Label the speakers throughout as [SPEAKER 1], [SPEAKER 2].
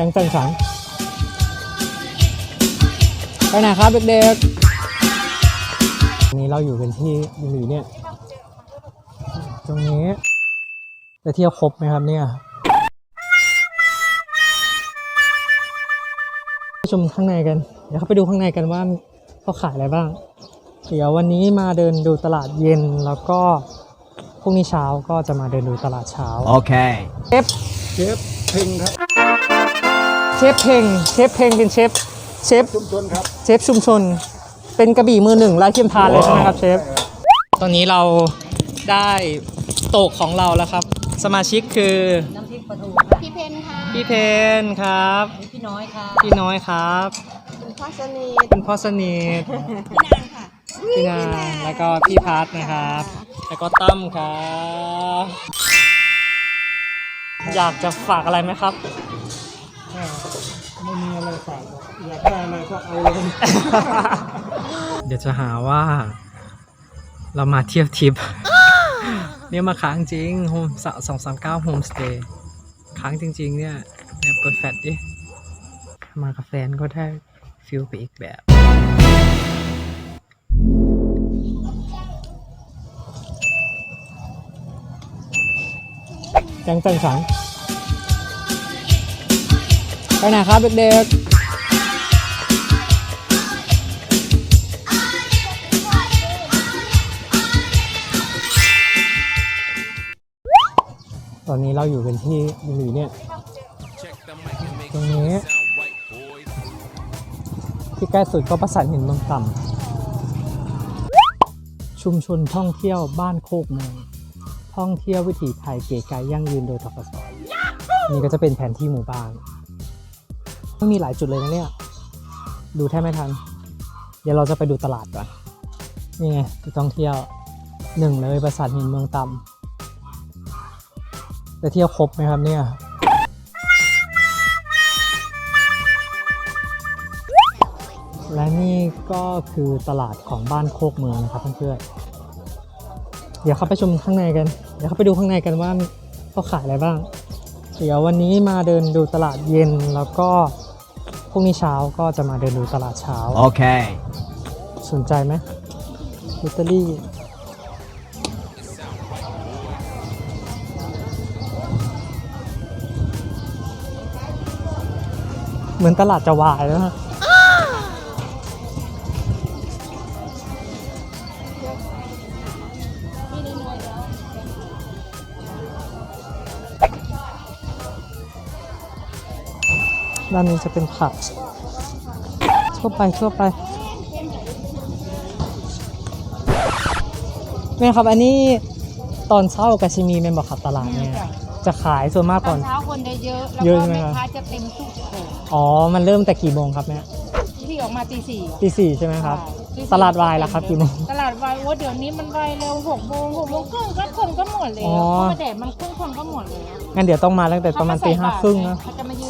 [SPEAKER 1] จังจังสันไปไหนครับเด็กๆวันนี้เราอยู่กันที่หรือเนี่ย ตรงนี้จะเที่ยวครบไหมครับเนี่ยไปชมข้างในกัน เดี๋ยวเข้าไปดูข้างในกันว่าเขาขายอะไรบ้าง เดี๋ยววันนี้มาเดินดูตลาดเย็นแล้วก็พรุ่งนี้เช้าก็จะมาเดินดูตลาดเช้า
[SPEAKER 2] Okay.
[SPEAKER 1] เชฟ
[SPEAKER 3] เชฟเพ่งครับ
[SPEAKER 1] เชฟเพงเชฟเพงเป็นเชฟเชฟ
[SPEAKER 3] ชุมชนครับ
[SPEAKER 1] เชฟชุมชน เป็นกระบี่มือหนึ่งไร้เทียมทานเลยใช่ไหมครับเชฟตอนนี้เราได้โต๊ะของเราแล้วครับ สมาชิกคือ
[SPEAKER 4] น้ำพริกปลาทูค่ะ
[SPEAKER 5] พี่เพนค่ะ
[SPEAKER 1] พี่เพนครับ
[SPEAKER 4] พี่น้อยค่ะ
[SPEAKER 1] พี่น้อยครับ
[SPEAKER 5] คุณพ่อสนิท
[SPEAKER 1] คุณพ่อสนิท
[SPEAKER 5] พี่นางค่ะ
[SPEAKER 1] พี่นางแล้วก็พี่พัทนะครับ แล้วก็ตั้มครับอยากจะฝากอะไรไหมครับ
[SPEAKER 3] ไม่มีอะไรฝากหรอกอยากได้อะไรก็เอาเลย
[SPEAKER 1] เดี๋ยวจะหาว่า เรามาเที่ยวทิป เนี่ยมาค้างจริงโฮมสองสามเก้าโฮมสเตย์ค้างจริง ๆ เนี่ยเนี่ยเปิดแฟลชดิ มากับแฟนก็ได้ฟิลไปอีกแบบ จังจังสัน ไปไหนครับเด็กๆ ตอนนี้เราอยู่กันที่หรือเนี่ย ตรงนี้ ที่ใกล้สุดก็ประสานหินเมืองต่ำชุมชนท่องเที่ยวบ้านโคกเมืองท่องเที่ยววิถีไทยเก๋ไก๋ยั่งยืนโดยทกศนี่ก็จะเป็นแผนที่หมู่บ้าน มันมีหลายจุดเลยนะเนี่ย ดูแทบไม่ทัน เดี๋ยวเราจะไปดูตลาดก่อน นี่ไงจุดท่องเที่ยวหนึ่งเลยประสาทหินเมืองต่ำจะเที่ยวครบไหมครับเนี่ยและนี่ก็คือตลาดของบ้านโคกเมืองนะครับเพื่อนๆ เดี๋ยวเข้าไปชมข้างในกัน เดี๋ยวเข้าไปดูข้างในกันว่าเขาขายอะไรบ้าง เดี๋ยววันนี้มาเดินดูตลาดเย็นแล้วก็ พรุ่งนี้เช้าก็จะมาเดินดูตลาดเช้า
[SPEAKER 2] Okay.
[SPEAKER 1] สนใจไหมลอตเตอรี่เหมือนตลาดจะวายแล้วนะ ด้านนี้จะเป็นผักทั่วไปทั่วไปแม่ครับอันนี้ตอนเช้ากับชิมีแม่นบอกครับตลาดเนี่ยจะขายส่วนมาก
[SPEAKER 5] ต
[SPEAKER 1] ต
[SPEAKER 5] อ
[SPEAKER 1] อนน
[SPEAKER 5] เช้าคนจะเยอะแล้ว
[SPEAKER 1] เยอะ
[SPEAKER 5] ก็
[SPEAKER 1] ใช่ไหม
[SPEAKER 5] แม่
[SPEAKER 1] ครับ
[SPEAKER 5] ค้าจะเต็มทุกโถง
[SPEAKER 1] อ๋อ มันเริ่มแต่กี่โมงครับแม่
[SPEAKER 5] ที่ออกมาตีสี่
[SPEAKER 1] ตีสี่ใช่ไหมครับ
[SPEAKER 5] ตีสี่
[SPEAKER 1] ตลาดวายล่ะครับกี่โมง
[SPEAKER 5] ตลาดวายโอ้เดี๋ยวนี้มันวายเร็วหกโมงหกโมงครึ่งก็คนก็หมดเลย
[SPEAKER 1] อ๋อ
[SPEAKER 5] เพราะว่าแดดมันครึ่งคนก็หมดเลย
[SPEAKER 1] งั้นเดี๋ยวต้องมาตั้งแต่ประมาณตีห้าครึ่งนะ
[SPEAKER 5] เขาจะมายื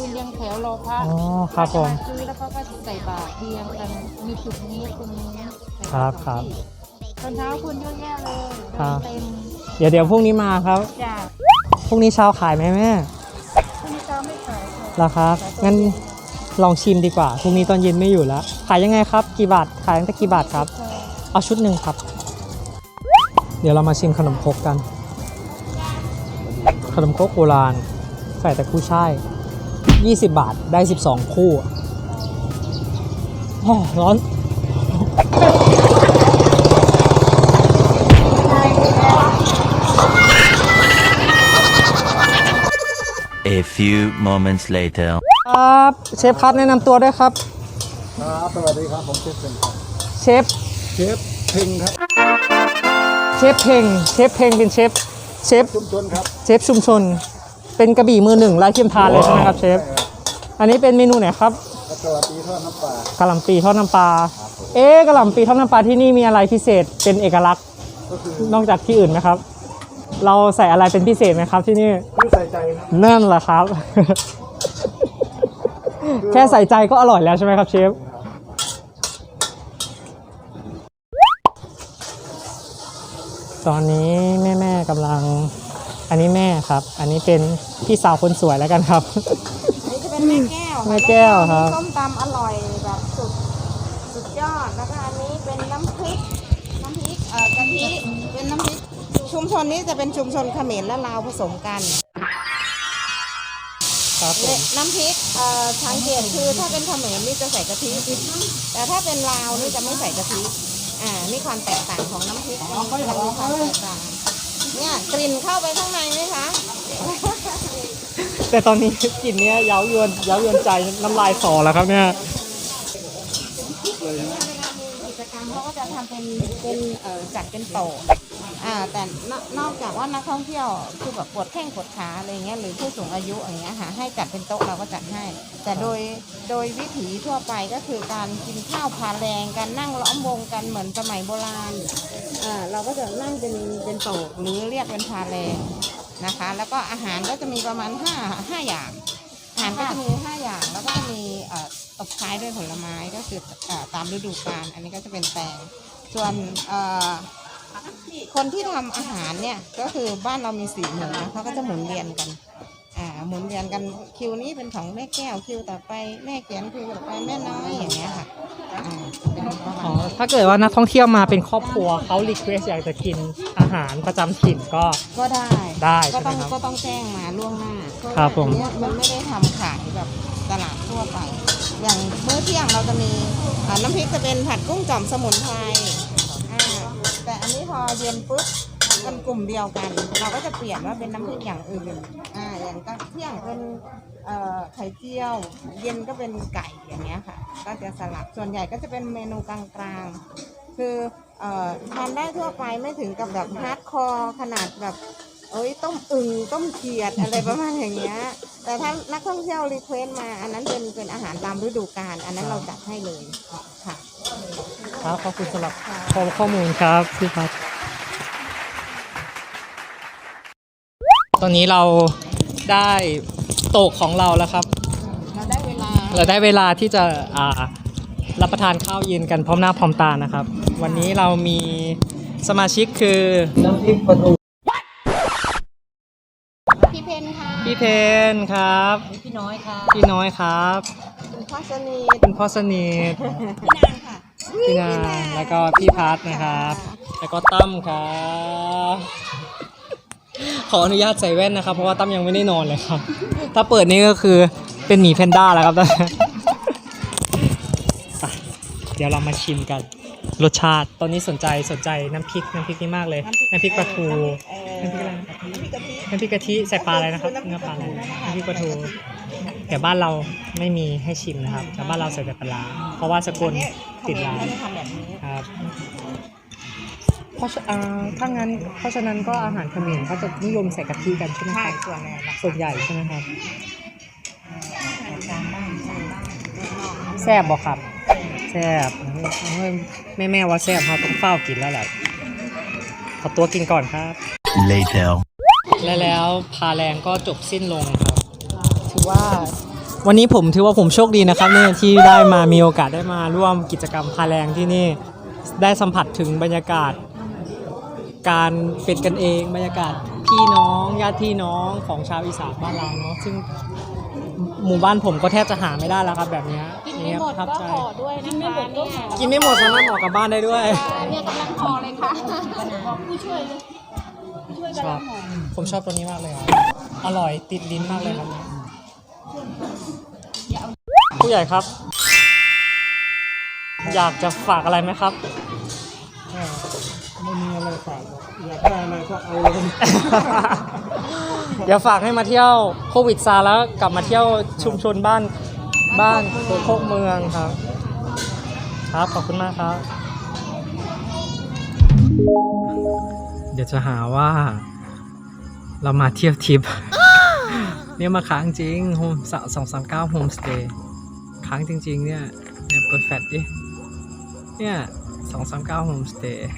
[SPEAKER 5] นเรียงแถวรอพระ
[SPEAKER 1] อ๋อครับผม
[SPEAKER 5] เขาจะาซื้อแล้วเขาก็ใส่บาตรเรียงกันมีจุดนี้ตรงนี้ใส่
[SPEAKER 1] ครับา
[SPEAKER 5] ต
[SPEAKER 1] ครับ
[SPEAKER 5] ตอนเช้าคนเยอะแยะเลย
[SPEAKER 1] ครับ
[SPEAKER 5] เต็ม
[SPEAKER 1] เดี๋ยวเดี๋ยวพรุ่งนี้มาครับ
[SPEAKER 5] จ้า
[SPEAKER 1] พรุ่งนี้เช้าขายไหมแม่
[SPEAKER 5] พรุ่งนี้เช้าไม่ขายค่ะ
[SPEAKER 1] ราคางั้นลองชิมดีกว่าพรุ่งนี้ตอนเย็นไม่อยู่แล้วขายยังไงครับ กี่บาทขายตั้งแต่กี่บาทครับ เอาชุดหนึ่งครับ เดี๋ยวเรามาชิมขนมครกกัน ขนมครกโบราณใส่แต่กุ้ยช่าย 20 บาทได้ 12 คู่โอ้ร้อน
[SPEAKER 2] A few moments later.
[SPEAKER 1] ครับเชฟครับแนะนำตัวด้วยครับ
[SPEAKER 3] ครับสวัสดีครับ ผมเชฟเพ่งครับ
[SPEAKER 1] เชฟ
[SPEAKER 3] เชฟเพ่งครับ
[SPEAKER 1] เชฟเพงเชฟเพงเป็นเชฟเชฟ
[SPEAKER 3] ชุมชนครับ
[SPEAKER 1] เชฟชุมชน เป็นกระบี่มือหนึ่งไร้เทียมทานเลยใช่ไหมครับเชฟ อันนี้เป็นเมนูไหนครับ
[SPEAKER 3] กระสวัสดีทอดน้ำปลากะ
[SPEAKER 1] หล่ำปีทอดน้ำปลา เอ๊ะกะหล่ำปีทอดน้ำปลาที่นี่มีอะไรพิเศษเป็นเอกลักษณ์
[SPEAKER 3] ก็คือน
[SPEAKER 1] อกจากที่อื่นไหมครับ เราใส่อะไรเป็นพิเศษไหมครับที่นี่
[SPEAKER 3] คือใส่ใจครับ
[SPEAKER 1] นั่นแหละครับ แค่ใส่ใจก็อร่อยแล้วใช่ไหมครับเชฟตอนนี้แม่แม่ๆกำลัง อันนี้แม่ครับ อันนี้เป็นพี่สาวคนสวยแล้วกันครับ
[SPEAKER 5] นี่จะเป็นแม่แก้วว
[SPEAKER 1] แม่แก้วครับ
[SPEAKER 5] ส้มตำอร่อยแบบสุดสุดยอด แล้วก็อันนี้เป็นน้ำพริก น้ำพริกเอ่อกะทิ เป็นน้ำพริก ชุมชนนี้จะเป็นชุมชนเขมรและลาวผสมกัน
[SPEAKER 1] ครับผม
[SPEAKER 5] น้ำพริกเอ่อสังเกตคือถ้าเป็นเขมรนี่จะใส่กะทิ แต่ถ้าเป็นลาวนี่จะไม่ใส่กะทิ อ่า นี่ความแตกต่างของน้ำพริกมันมีความแตกต่าง เนี่ยกลิ่นเข้าไปข้างในไหมคะ
[SPEAKER 1] แต่ตอนนี้กลิ่นเนี้ยเย้ายวนเย้ายวนใจน้ำลายสอแล้วครับเนี่ย
[SPEAKER 5] เวลามีกิจกรรมเขาก็จะทำเป็นเป็นเอ่อจัดเป็นโต๊ะ อ่าแต่นอกนอกจากว่านักท่องเที่ยวคือแบบปวดแข้งปวดขาอะไรเงี้ยหรือผู้สูงอายุอย่างเงี้ยค่ะให้จัดเป็นโต๊ะเราก็จัดให้ แต่โดยโดยวิถีทั่วไปก็คือการกินข้าวพาแรงการนั่งล้อมวงกันเหมือนสมัยโบราณอ่าเราก็จะนั่งเป็นเป็นโต๊ะหรือเรียกเป็นพาแรงนะคะ แล้วก็อาหารก็จะมีประมาณห้าห้าอย่างอาหารก็จะมีห้าอย่างแล้วก็มีเอ่อตบท้ายด้วยผลไม้ก็คือเอ่อตามฤดูกาลอันนี้ก็จะเป็นแตงส่วนเอ่อ คนที่ทำอาหารเนี่ยก็คือบ้านเรามีสี่หมู่นะเขาก็จะหมุนเวียนกัน อ่าหมุนเวียนกันคิวนี้เป็นของแม่แก้วคิวต่อไปแม่เขียนคิวต่อไปแม่น้อยอย่างเงี้ยค่ะอ่าเป็นประมา
[SPEAKER 1] อ๋อ
[SPEAKER 5] ณ
[SPEAKER 1] ถ้าเกิดว่านักท่องเที่ยวมาเป็นครอบครัวเขารีเควสอยากจะกินอาหารประจำถิ่นก็
[SPEAKER 5] ก็ได้
[SPEAKER 1] ได้
[SPEAKER 5] ก็ต้อง
[SPEAKER 1] ใช่ไหมครับ
[SPEAKER 5] ก็ต้องแจ้งมาล่วงหน้าเพาะว่า
[SPEAKER 1] ครับผม
[SPEAKER 5] อันเนี้ยมันไม่ได้ทำขายแบบตลาดทั่วไป อย่างมื้อเที่ยงเราจะมีอ่าน้ำพริกจะเป็นผัดกุ้งจ่อมสมุนไพรอ่า แต่อันนี้พอเย็นปุ๊บมันกลุ่มเดียวกัน เราก็จะเปลี่ยนว่าเป็นน้ำพริกอย่างอื่นอ่าอย่างก็เที่ยงเป็นเอ่อไข่เจียว เย็นก็เป็นไก่อย่างเงี้ยค่ะ ก็จะสลับส่วนใหญ่ก็จะเป็นเมนูกลางๆ คือเอ่อทานได้ทั่วไปไม่ถึงกับแบบฮาร์ดคอร์ขนาดแบบเอ้ยต้มอึ่งต้มเขียดอะไรประมาณอย่างเงี้ยแต่ถ้านักท่องเที่ยวรีเควสมา อันนั้นเป็นเป็นอาหารตามฤดูกาลอันนั้นเราจัดให้เลยค่ะ
[SPEAKER 1] ครับขอบคุณสำหรับข้อข้อมูลครับพี่พัดตอนนี้เราได้โต๊ะของเราแล้วครับ
[SPEAKER 5] เราได้เวลา
[SPEAKER 1] เราได้เวลาที่จะอ่ารับประทานข้าวเย็นกันพร้อมหน้าพร้อมตานะครับ วันนี้เรามีสมาชิกคือน้ำพริกปลาทู
[SPEAKER 5] พี่เพนค่ะ
[SPEAKER 1] พี่เพนครับ
[SPEAKER 5] พี่น้อยค่ะ
[SPEAKER 1] พี่น้อยครับ
[SPEAKER 5] คุณพ่อสนิท
[SPEAKER 1] คุณพ่อสนิท
[SPEAKER 5] พี่นางค่ะ
[SPEAKER 1] พี่นางแล้วก็พี่พัทนะครับ แล้วก็ตั้มครับขออนุญาตใส่แว่นนะครับ เพราะว่าตั้มยังไม่ได้นอนเลยครับ ถ้าเปิดนี่ก็คือเป็นหมีแพนด้าแล้วครับตอนนี้อะเดี๋ยวเรามาชิมกัน รสชาติตอนนี้สนใจสนใจน้ำพริกน้ำพริกนี่มากเลย น้ำพริกปลาทู
[SPEAKER 5] เอ่อ
[SPEAKER 1] น้ำพริกอะไรนะครับน้ำพริกกะทิใส่ปลาอะไรนะครับเนื้อปลาอะไรน้ำพริกปลาทู แต่บ้านเราไม่มีให้ชิมนะครับ แต่บ้านเราใส่แต่ปลาร้าเพราะว่าสกลติดร้าน
[SPEAKER 5] ไม่ได้ทำแบบนี้
[SPEAKER 1] ครับเพราะฉะอ่าถ้างั้นเพราะฉะนั้นก็อาหารเขมรเขาจะนิยมใส่กะทิกันใช่ไหมค
[SPEAKER 5] ใช่
[SPEAKER 1] รับ
[SPEAKER 5] ส่วนใหญ่ละ
[SPEAKER 1] ส่วนใหญ่ใช่ไหมครับ
[SPEAKER 5] จานบ้างจานบ้าง
[SPEAKER 1] แซ่บบอกครับแซ่บแม่แม่ๆว่าแซ่บครับต้องเฝ้ากินแล้วแหละขอตัวกินก่อนครับ
[SPEAKER 2] Later.
[SPEAKER 1] และแล้วพาแรงก็จบสิ้นลงครับถือ ว่า วันนี้ผมถือว่าผมโชคดีนะครับเนี่ยที่ได้มามีโอกาสได้มาร่วมกิจกรรมพาแรงที่นี่ได้สัมผัสถึงบรรยากาศ การเป็นกันเองบรรยากาศพี่น้องญาติพี่น้องของชาวอีสานบ้านเราเนาะซึ่งหมู่บ้านผมก็แทบจะหาไม่ได้แล้วครับแบบเนี้ย
[SPEAKER 5] กิน
[SPEAKER 1] เนี่
[SPEAKER 5] ไม่
[SPEAKER 1] ย
[SPEAKER 5] หมด
[SPEAKER 1] ประทับ
[SPEAKER 5] ก็
[SPEAKER 1] ใจ
[SPEAKER 5] ห่อด้วยนะคะเนี่ย
[SPEAKER 1] กินไม่หมดสามารถออกกลับบ้านได้ด้วย
[SPEAKER 5] เนี่ยกำลังห่อเลยค่ะบอกผู้ช่วยเลยผู้ช่วย
[SPEAKER 1] ช
[SPEAKER 5] กำ
[SPEAKER 1] อ
[SPEAKER 5] ลั
[SPEAKER 1] บ
[SPEAKER 5] งห่อ
[SPEAKER 1] ผมชอบตัวนี้มากเลยครับอร่อยติดลิ้นมากเลยครับ ผู้ใหญ่ครับ อยากจะฝากอะไรไหมครับ
[SPEAKER 3] ไม่มีอะไรฝากหรอกอยากได้อะไรก็เอาเลย
[SPEAKER 1] เดี๋ยวฝากให้มาเที่ยวโควิดซาแล้วกลับมาเที่ยวชุมชนบ้านบ้านโคกเมืองครับ ครับขอบคุณมากครับ เดี๋ยวจะหาว่า เรามาเที่ยวทิป เนี่ยมาค้างจริงโฮมสองสามเก้าโฮมสเตย์ค้างจริง ๆ เนี่ยเนี่ยเปิดแฟลชดิเนี่ยสองสามเก้าโฮมสเตย์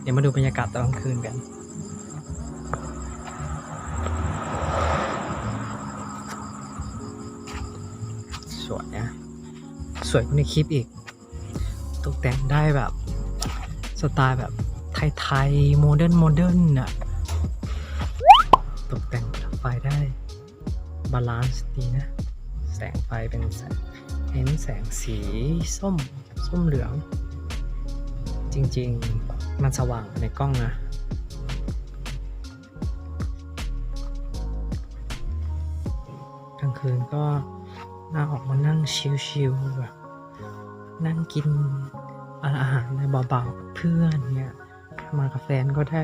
[SPEAKER 1] เดี๋ยวมาดูบรรยากาศตอนกลางคืนกันสวยนะสวยกว่าในคลิปอีก ตกแต่งได้แบบ สไตล์แบบไทยๆโมเดิร์นโมเดิร์นอะ บาลานซ์ดีนะ แสงไฟเป็นแสงเน้นแสงสีส้มส้มเหลือง จริงๆ มันสว่างในกล้องนะกลางคืนก็น่าออกมานั่งชิลๆแบบนั่งกินอาหารในเบาๆเพื่อนเนี่ย มากับแฟนก็ได้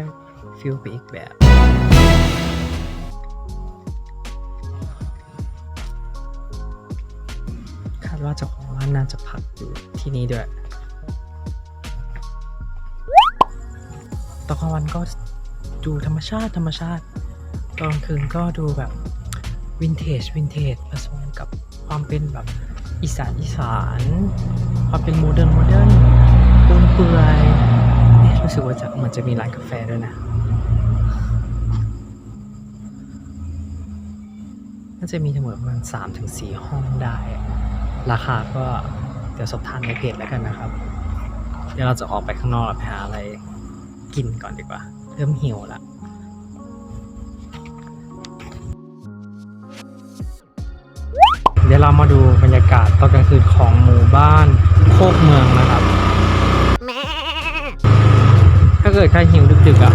[SPEAKER 1] ฟิลไปอีกแบบ ดว่าเจ้าของร้านน่าจะพักอยู่ที่นี่ด้วยตอนกลางวันก็ดูธรรมชาติธรรมชาติ ตอนกลางคืนก็ดูแบบวินเทจวินเทจผสมกับความเป็นแบบอีสานอีสาน ความเป็นโมเดิร์นโมเดิร์นปนเปื่อยเอ๊ะรู้สึกว่าจะมันจะมีร้านกาแฟด้วยนะน่าจะมีทั้งหมดประมาณสามถึงสี่ห้องได้ ราคาก็เดี๋ยวสอบถามในเพจแล้วกันนะครับ เดี๋ยวเราจะออกไปข้างนอกไปหาอะไรกินก่อนดีกว่า เริ่มหิวละเดี๋ยวเรามาดูบรรยากาศตอนกลางคืนของหมู่บ้านโคกเมืองนะครับ ถ้าเกิดใครหิวดึกๆอะ